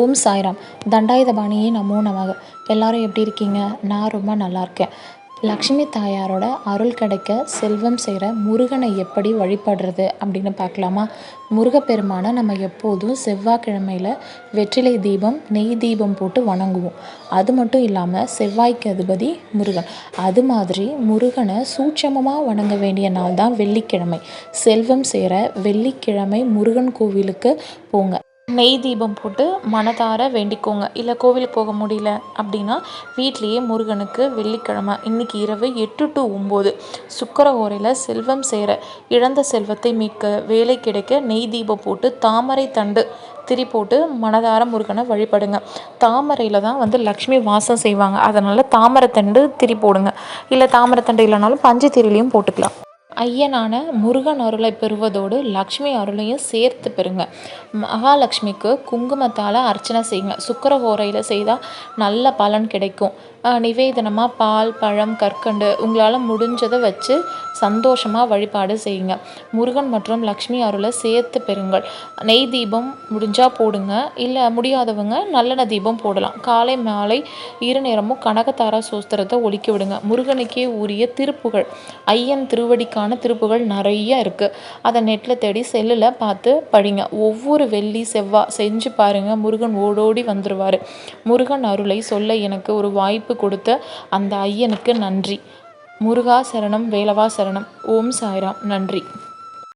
ஓம் சாய்ராம். தண்டாயுதபாணியே நமோ நமக. எல்லாரும் எப்படி இருக்கீங்க? நான் ரொம்ப நல்லா இருக்கேன். லக்ஷ்மி தாயாரோட அருள் கிடைக்க செல்வம் செய்கிற முருகனை எப்படி வழிபடுறது அப்படின்னு பார்க்கலாமா? முருகப்பெருமானை நம்ம எப்போதும் செவ்வாய்க்கிழமையில் வெற்றிலை தீபம் நெய் தீபம் போட்டு வணங்குவோம். அது மட்டும் இல்லாமல் செவ்வாய்க்கு அதிபதி முருகன். அது மாதிரி முருகனை சூட்சமமாக வணங்க வேண்டிய நாள் தான் வெள்ளிக்கிழமை. செல்வம் செய்கிற வெள்ளிக்கிழமை முருகன் கோவிலுக்கு போங்க. நெய் தீபம் போட்டு மனதார வேண்டிக்கோங்க. இல்லை கோவிலுக்கு போக முடியல அப்படின்னா வீட்லேயே முருகனுக்கு வெள்ளிக்கிழமை இன்றைக்கி இரவு எட்டு டு ஒம்பது. சுக்கர ஓரையில் செல்வம் சேர இழந்த செல்வத்தை மீட்க வேலை கிடைக்க நெய் தீபம் போட்டு தாமரை தண்டு திரி போட்டு மனதார முருகனை வழிபடுங்க. தாமரையில் தான் வந்து லக்ஷ்மி வாசம் செய்வாங்க. அதனால் தாமரை தண்டு திரி போடுங்க. இல்லை தாமரை தண்டு இல்லைனாலும் பஞ்சு திரிலையும் போட்டுக்கலாம். ஐயனான முருகன் அருளை பெறுவதோடு லக்ஷ்மி அருளையும் சேர்த்து பெறுங்க. மகாலட்சுமிக்கு குங்குமத்தால் அர்ச்சனை செய்யுங்க. சுக்கர ஓரையில் செய்தால் நல்ல பலன் கிடைக்கும். நிவேதனமாக பால் பழம் கற்கண்டு உங்களால் முடிஞ்சதை வச்சு சந்தோஷமாக வழிபாடு செய்யுங்க. முருகன் மற்றும் லக்ஷ்மி அருளை சேர்த்து பெறுங்கள். நெய் தீபம் முடிஞ்சால் போடுங்க. இல்லை முடியாதவங்க நல்லெண்ணெய் தீபம் போடலாம். காலை மாலை இரு நேரமும் கனகத்தாரா சோஸ்திரத்தை ஒழிக்க விடுங்க. முருகனுக்கே உரிய திருப்புகள். ஐயன் திருவடிக்கான திருப்புகள் நிறைய இருக்குது அதை நெட்டில் தேடி செல்லில் பார்த்து படிங்க. ஒவ்வொரு வெள்ளி செவ்வாய் செஞ்சு பாருங்கள் முருகன் ஓடோடி வந்துடுவார் முருகன் அருளை சொல்ல எனக்கு ஒரு வாய்ப்பு கொடுத்த அந்த ஐயனுக்கு நன்றி. முருகா சரணம் வேலவா சரணம் ஓம் சாய்ராம். நன்றி.